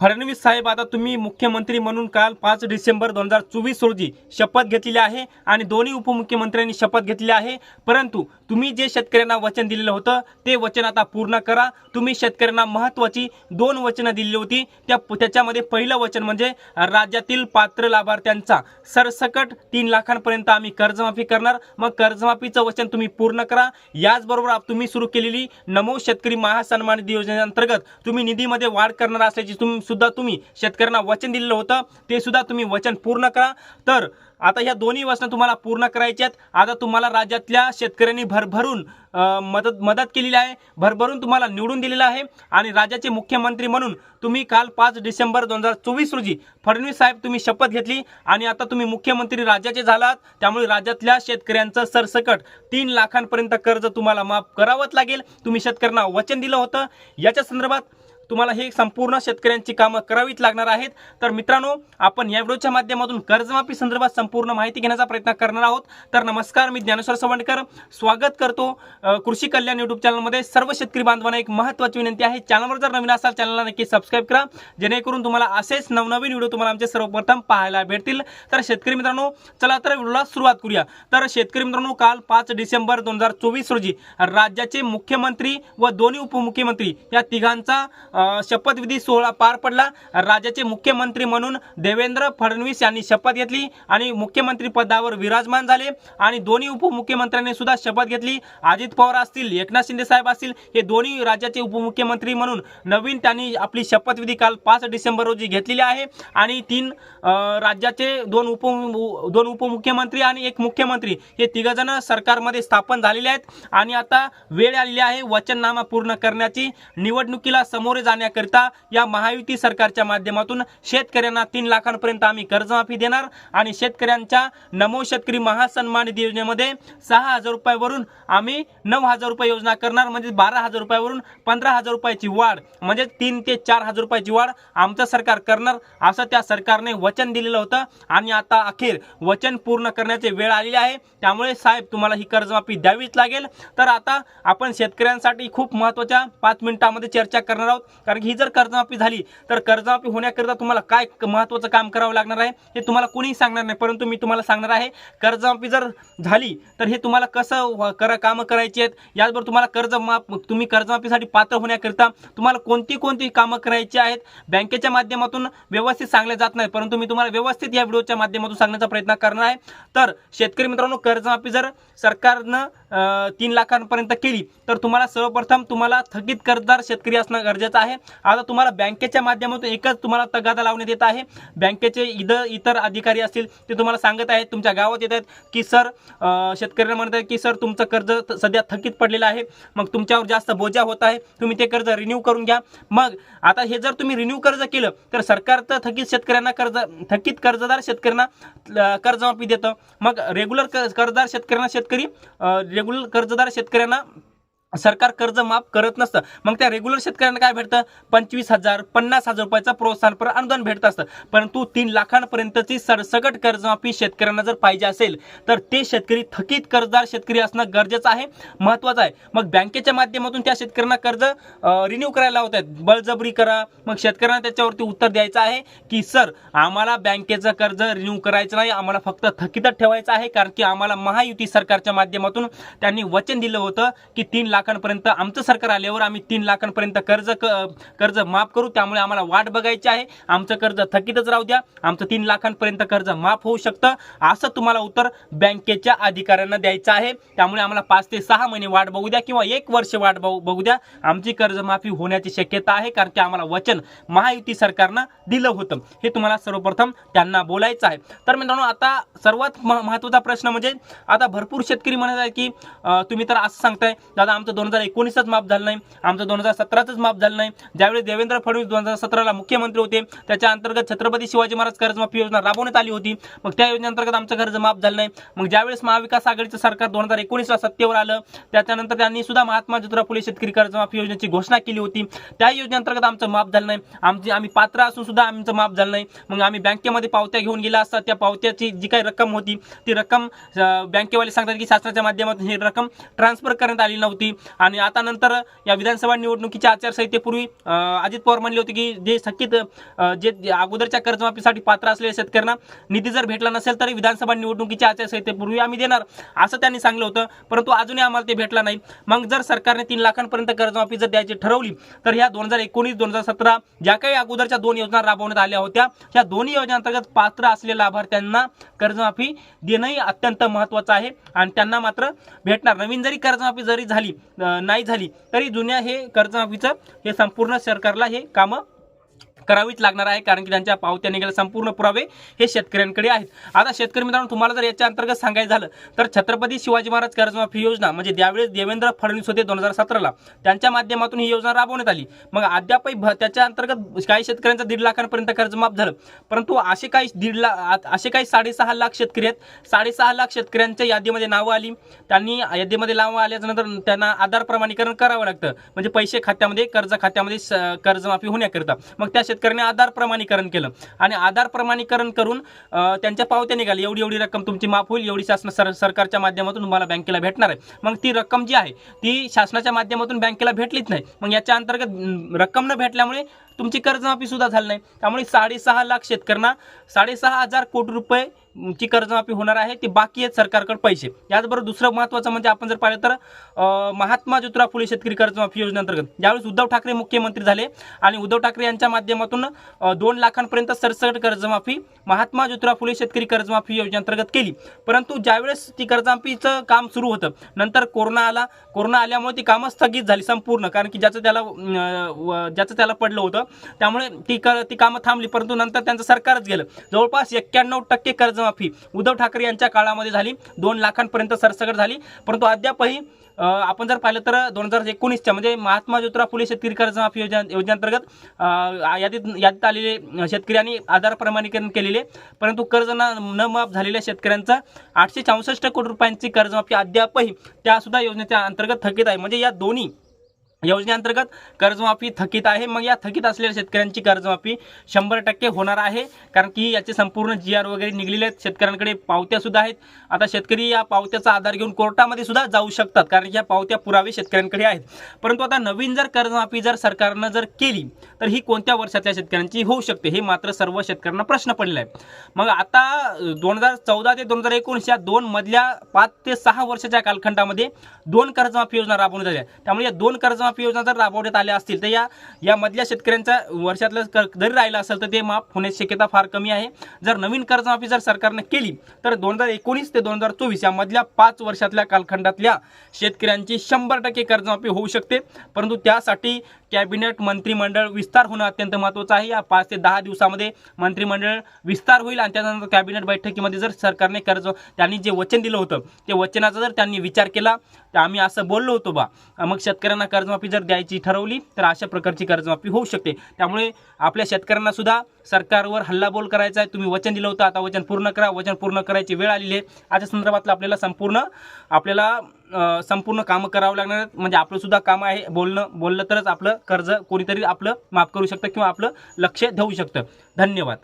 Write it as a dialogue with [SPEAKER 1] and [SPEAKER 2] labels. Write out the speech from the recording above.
[SPEAKER 1] फडणवीस साहेब आता तुम्ही मुख्यमंत्री म्हणून काल पाच डिसेंबर दोन हजार चोवीस रोजी शपथ घेतलेली आहे आणि दोन्ही उपमुख्यमंत्र्यांनी शपथ घेतलेली आहे. परंतु तुम्ही जे शेतकऱ्यांना वचन दिलेलं होतं ते वचन आता पूर्ण करा. तुम्ही शेतकऱ्यांना महत्त्वाची दोन वचनं दिलेली होती. त्या त्याच्यामध्ये पहिलं वचन म्हणजे राज्यातील पात्र लाभार्थ्यांचा सरसकट तीन लाखांपर्यंत आम्ही कर्जमाफी करणार. मग कर्जमाफीचं वचन तुम्ही पूर्ण करा. याचबरोबर तुम्ही सुरू केलेली नमो शेतकरी महासन्मान योजनेअंतर्गत तुम्ही निधीमध्ये वाढ करणार असल्याची तुम्ही सुद्धा तुम्ही शेतकऱ्यांना वचन दिलेलं होतं. ते सुद्धा तुम्ही वचन पूर्ण करा. तर आता ह्या दोन्ही वचनं तुम्हाला पूर्ण करायच्या आहेत. आता तुम्हाला राज्यातल्या शेतकऱ्यांनी भरभरून मदत मदत केलेली आहे. भरभरून तुम्हाला निवडून दिलेलं आहे. आणि राज्याचे मुख्यमंत्री म्हणून तुम्ही काल पाच डिसेंबर दोन हजार चोवीस रोजी फडणवीस साहेब तुम्ही शपथ घेतली. आणि आता तुम्ही मुख्यमंत्री राज्याचे झालात. त्यामुळे राज्यातल्या शेतकऱ्यांचं सरसकट तीन लाखांपर्यंत कर्ज तुम्हाला माफ करावंच लागेल. तुम्ही शेतकऱ्यांना वचन दिलं होतं. याच्या संदर्भात तुम्हाला हे संपूर्ण शेतकऱ्यांची कामं करावीच लागणार आहेत. तर मित्रांनो आपण या व्हिडिओच्या माध्यमातून कर्जमाफी संदर्भात संपूर्ण माहिती घेण्याचा प्रयत्न करणार आहोत. तर नमस्कार मी ज्ञानेश्वर सवंडकर. स्वागत करतो कृषी कल्याण युट्यूब चॅनलमध्ये सर्व शेतकरी बांधवांना एक महत्त्वाची विनंती आहे. चॅनलवर जर नवीन असाल चॅनलला नक्की सबस्क्राईब करा. जेणेकरून तुम्हाला असेच नवनवीन व्हिडिओ तुम्हाला आमचे सर्वप्रथम पाहायला भेटतील. तर शेतकरी मित्रांनो चला तर व्हिडिओला सुरुवात करूया. तर शेतकरी मित्रांनो काल पाच डिसेंबर दोन हजार चोवीस रोजी राज्याचे मुख्यमंत्री व दोन्ही उपमुख्यमंत्री या तिघांचा शपथविधी सोहळा पार पडला. राज्याचे मुख्यमंत्री म्हणून देवेंद्र फडणवीस यांनी शपथ घेतली आणि मुख्यमंत्री पदावर विराजमान झाले आणि दोन्ही उपमुख्यमंत्र्यांनी सुद्धा शपथ घेतली. अजित पवार असतील एकनाथ शिंदे साहेब असतील हे दोन्ही राज्याचे उपमुख्यमंत्री म्हणून नवीन त्यांनी आपली शपथविधी काल पाच डिसेंबर रोजी घेतलेली आहे. आणि तीन राज्याचे दोन उप दोन उपमुख्यमंत्री आणि एक मुख्यमंत्री हे तिघजण सरकारमध्ये स्थापन झालेले आहेत. आणि आता वेळ आलेली आहे वचननामा पूर्ण करण्याची. निवडणुकीला सामोरे जाण्याकरिता या महायुती सरकारच्या माध्यमातून शेतकऱ्यांना तीन लाखांपर्यंत आम्ही कर्जमाफी देणार आणि शेतकऱ्यांच्या नमो शेतकरी महासन्मान निधी योजनेमध्ये सहा हजार रुपयावरून आम्ही नऊ हजार रुपये योजना करणार म्हणजे बारा हजार रुपयावरून पंधरा हजार रुपयाची वाढ म्हणजे तीन ते चार हजार रुपयाची वाढ आमचं सरकार करणार असं त्या सरकारने वचन दिलेलं होतं. आणि आता अखेर वचन पूर्ण करण्याची वेळ आलेली आहे. त्यामुळे साहेब तुम्हाला ही कर्जमाफी द्यावीच लागेल. तर आता आपण शेतकऱ्यांसाठी खूप महत्त्वाच्या पाच मिनिटामध्ये चर्चा करणार आहोत. कारण की ही जर कर्जमाफी झाली तर कर्जमाफी होण्याकरिता तुम्हाला काय महत्त्वाचं काम करावं लागणार आहे हे तुम्हाला कोणीही सांगणार नाही. परंतु मी तुम्हाला सांगणार आहे कर्जमाफी जर झाली तर हे तुम्हाला कसं करा कामं करायची आहेत? याचबरोबर तुम्हाला कर्जमाफ तुम्ही कर्जमाफीसाठी पात्र होण्याकरिता तुम्हाला कोणती कोणती कामं करायची आहेत? बँकेच्या माध्यमातून व्यवस्थित सांगले जात नाही परंतु मी तुम्हाला व्यवस्थित या व्हिडिओच्या माध्यमातून सांगण्याचा प्रयत्न करणार आहे. तर शेतकरी मित्रांनो कर्जमाफी जर सरकारनं तीन लाखांपर्यंत केली तर तुम्हाला सर्वप्रथम तुम्हाला थकीत कर्जदार शेतकरी असणं गरजेचं आहे. आता तुम्हाला बँकेच्या माध्यमातून एकच तुम्हाला तगादा लावण्यात येत आहे. बँकेचे इतर इतर अधिकारी असतील ते तुम्हाला सांगत आहेत तुमच्या गावात येत आहेत की सर शेतकऱ्यांना म्हणत आहेत की सर तुमचं कर्ज सध्या थकीत पडलेलं आहे. मग तुमच्यावर जास्त बोजा होत आहे. तुम्ही ते कर्ज रिन्यू करून घ्या. मग आता हे जर तुम्ही रिन्यू कर्ज केलं तर सरकार तर थकीत शेतकऱ्यांना कर्ज थकीत कर्जदार शेतकऱ्यांना कर्जमाफी देतं. मग रेग्युलर कर्जदार शेतकऱ्यांना शेतकरी रेग्युलर कर्जदार शेतकऱ्यांना सरकार कर्ज माफ करत नसतं. मग त्या रेग्युलर शेतकऱ्यांना काय भेटतं? पंचवीस हजार पन्नास हजार रुपयाचं प्रोत्साहनपर अनुदान भेटत असतं. परंतु तीन लाखांपर्यंतची सरसकट कर्जमाफी शेतकऱ्यांना जर पाहिजे असेल तर ते शेतकरी थकीत कर्जदार शेतकरी असणं गरजेचं आहे महत्त्वाचं आहे. मग बँकेच्या माध्यमातून त्या शेतकऱ्यांना कर्ज रिन्यू करायला होत आहेत बळजबरी करा. मग शेतकऱ्यांना त्याच्यावरती उत्तर द्यायचं आहे की सर आम्हाला बँकेचं कर्ज रिन्यू करायचं नाही. आम्हाला फक्त थकीतच ठेवायचं आहे कारण की आम्हाला महायुती सरकारच्या माध्यमातून त्यांनी वचन दिलं होतं की तीन लाख लाखांपर्यंत आमचं सरकार आल्यावर आम्ही तीन लाखांपर्यंत कर्ज कर्ज माफ करू. त्यामुळे आम्हाला वाट बघायची आहे. आमचं कर्ज थकीतच राहू द्या. आमचं तीन लाखांपर्यंत कर्ज माफ होऊ शकतं. असं तुम्हाला उत्तर बँकेच्या अधिकाऱ्यांना द्यायचं आहे. त्यामुळे आम्हाला पाच ते सहा महिने वाट बघू द्या किंवा एक वर्ष वाट बघू बघू द्या. आमची कर्जमाफी होण्याची शक्यता आहे कारण की आम्हाला वचन महायुती सरकारनं दिलं होतं. हे तुम्हाला सर्वप्रथम त्यांना बोलायचं आहे. तर मित्रांनो आता सर्वात महत्त्वाचा प्रश्न म्हणजे आता भरपूर शेतकरी म्हणत आहे की तुम्ही तर असं सांगताय दादा आमचं दोन हजार एकोणीसच माफ झालं नाही. आमचं दोन हजार सतराचंच माफ झालं नाही. ज्यावेळी देवेंद्र फडणवीस दोन हजार सतराला मुख्यमंत्री होते त्याच्या अंतर्गत छत्रपती शिवाजी महाराज कर्जमाफी योजना राबवण्यात आली होती. मग त्या योजनेअंतर्गत आमचं कर्ज माफ झालं नाही. मग ज्यावेळेस महाविकास आघाडीचं सरकार दोन हजार एकोणीसला सत्तेवर आलं त्याच्यानंतर त्यांनी सुद्धा महात्मा ज्योतिराव फुले शेतकरी कर्जमाफी योजनेची घोषणा केली होती. त्या योजनेअंतर्गत आमचं माफ झालं नाही. आमची आम्ही पात्र असून सुद्धा आमचं माफ झालं नाही. मग आम्ही बँकेमध्ये पावत्या घेऊन गेला असता त्या पावत्याची जी काही रक्कम होती ती रक्कम बँकेवाले सांगतात की शासनाच्या माध्यमातून ही रक्कम ट्रान्सफर करण्यात आली नव्हती. आणि आता नंतर या विधानसभा निवडणुकीच्या आचारसंहितेपूर्वी अजित पवार म्हणले होते की जे थकीत जे अगोदरच्या कर्जमाफीसाठी पात्र असलेल्या शेतकऱ्यांना निधी जर भेटला नसेल तरी विधानसभा निवडणुकीच्या आचारसंहितेपूर्वी आम्ही देणार असं त्यांनी सांगलं होतं. परंतु अजूनही आम्हाला ते भेटला नाही. मग जर सरकारने तीन लाखांपर्यंत कर्जमाफी जर द्यायची ठरवली तर ह्या दोन हजार एकोणीस दोन हजार सतरा ज्या काही अगोदरच्या दोन योजना राबवण्यात आल्या होत्या या दोन्ही योजनांतर्गत पात्र असलेल्या लाभार्थ्यांना कर्जमाफी देणंही अत्यंत महत्त्वाचं आहे आणि त्यांना मात्र भेटणार. नवीन जरी कर्जमाफी जरी झाली नाही झाली. तरी जुन्या हे कर्जमाफीचं हे संपूर्ण सरकारला हे कामं करावीच लागणार आहे कारण की त्यांच्या पावत्या निघाल्या संपूर्ण पुरावे हे शेतकऱ्यांकडे आहेत. आता शेतकरी मित्रांनो तुम्हाला जर याच्या अंतर्गत सांगायचं झालं तर छत्रपती शिवाजी महाराज कर्जमाफी योजना म्हणजे त्यावेळेस देवेंद्र फडणवीस होते दोन हजार सतराला त्यांच्या माध्यमातून ही योजना राबवण्यात आली. मग अद्यापही भ- त्याच्या अंतर्गत काही शेतकऱ्यांचं दीड लाखांपर्यंत कर्जमाफ झालं. परंतु असे काही दीड लाख असे काही साडेसहा लाख शेतकरी आहेत. साडेसहा लाख शेतकऱ्यांच्या यादीमध्ये नावं आली. त्यांनी यादीमध्ये नावं आल्याच्यानंतर त्यांना आधार प्रमाणीकरण करावं लागतं. म्हणजे पैसे खात्यामध्ये कर्ज खात्यामध्ये स- कर्जमाफी होण्याकरिता. मग त्या शेतकऱ्याने आधार प्रमाणीकरण केलं. आणि आधार प्रमाणीकरण करून त्यांच्या पावत्या निघाली एवढी एवढी रक्कम तुमची माफ होईल. एवढी शासन सर सरकारच्या माध्यमातून तुम्हाला बँकेला भेटणार आहे. मग ती रक्कम जी आहे ती शासनाच्या माध्यमातून बँकेला भेटलीच नाही. मग याच्या अंतर्गत रक्कम न भेटल्यामुळे तुमची कर्जमाफी सुद्धा झाली नाही. त्यामुळे साडेसहा लाख शेतकऱ्यांना साडेसहा हजार कोटी रुपये ची कर्जमाफी होणार आहे. ती बाकी आहेत सरकारकडे पैसे. याचबरोबर दुसरं महत्त्वाचं म्हणजे आपण जर पाहिलं तर महात्मा ज्योतिराव फुले शेतकरी कर्जमाफी योजनेअंतर्गत. ज्यावेळेस उद्धव ठाकरे मुख्यमंत्री झाले आणि उद्धव ठाकरे यांच्या माध्यमातून दोन लाखांपर्यंत सरसकट कर्जमाफी महात्मा ज्योतिराव फुले शेतकरी कर्जमाफी योजनेअंतर्गत केली. परंतु ज्यावेळेस ती कर्जमाफीचं काम सुरू होतं नंतर कोरोना आला. कोरोना आल्यामुळे ती कामं स्थगित झाली संपूर्ण. कारण की ज्याचं त्याला व- ज्याचं त्याला पडलं होतं त्यामुळे ती कर ती कामं थांबली परंतु नंतर त्यांचं सरकारच गेलं. जवळपास एक्क्याण्णव टक्के कर्जमाफी उद्धव ठाकरे यांच्या काळामध्ये झाली. दोन लाखांपर्यंत सरसकट झाली. परंतु अद्यापही आपण जर पाहिलं तर दोन हजार एकोणीसच्या म्हणजे महात्मा ज्योतिराव फुले शेतकरी कर्जमाफी योजना योजनेअंतर्गत यादीत यादीत आलेले शेतकऱ्यांनी आधार प्रमाणीकरण केलेले. परंतु कर्ज न न माफ झालेल्या शेतकऱ्यांचा आठशे चौसष्ट कोटी रुपयांची कर्जमाफी अद्यापही त्यासुद्धा योजनेच्या अंतर्गत थकीत आहे. म्हणजे या दोन्ही योजनेअंतर्गत कर्जमाफी थकीत आहे. मग या थकीत असलेल्या शेतकऱ्यांची कर्जमाफी शंभर टक्के होणार आहे. कारण की याचे संपूर्ण जी आर वगैरे निघलेले आहेत. शेतकऱ्यांकडे पावत्या सुद्धा आहेत. आता शेतकरी या पावत्याचा आधार घेऊन कोर्टामध्ये सुद्धा जाऊ शकतात. कारण की या पावत्या पुरावे शेतकऱ्यांकडे आहेत. परंतु आता नवीन जर कर्जमाफी जर सरकारनं जर केली तर ही कोणत्या वर्षातल्या शेतकऱ्यांची होऊ शकते? हे मात्र सर्व शेतकऱ्यांना प्रश्न पडलेला आहे. मग आता दोन हजार चौदा ते दोन हजार एकोणीस या दोन मधल्या पाच ते सहा वर्षाच्या कालखंडामध्ये दोन कर्जमाफी योजना राबवण्यात आल्या. त्यामुळे या दोन कर्जमाफी योजना जर राबवण्यात आल्या असतील तर या या मधल्या शेतकऱ्यांचा वर्षातलं कर जरी राहिलं असेल तर ते माफ होण्याची शक्यता फार कमी आहे. जर नवीन कर्जमाफी जर सरकारनं केली तर दोन हजार एकोणीस ते दोन हजार चोवीस या मधल्या पाच वर्षातल्या कालखंडातल्या शेतकऱ्यांची शंभर टक्के कर्जमाफी होऊ शकते. परंतु त्यासाठी कॅबिनेट मंत्रिमंडळ विस्तार होणं अत्यंत महत्त्वाचं आहे. या पाच ते दहा दिवसामध्ये मंत्रिमंडळ विस्तार होईल आणि त्यानंतर कॅबिनेट बैठकीमध्ये जर सरकारने कर्ज त्यांनी जे वचन दिलं होतं ते वचनाचा जर त्यांनी विचार केला तर आम्ही असं बोललो होतो बा. मग शेतकऱ्यांना कर्जमाफी जर द्यायची ठरवली तर अशा प्रकारची कर्जमाफी होऊ शकते. त्यामुळे आपल्या शेतकऱ्यांना सुद्धा सरकारवर हल्लाबोल करायचा आहे. तुम्ही वचन दिलं होतं आता वचन पूर्ण करा. वचन पूर्ण करायची वेळ आलेली आहे. याच्या संदर्भातलं आपल्याला संपूर्ण आपल्याला संपूर्ण कामं करावं लागणार आहेत. म्हणजे आपलं सुद्धा काम आहे बोलणं बोललं तरच आपलं कर्ज कोणीतरी आपलं माफ करू शकतं किंवा आपलं लक्ष देऊ शकतं. धन्यवाद.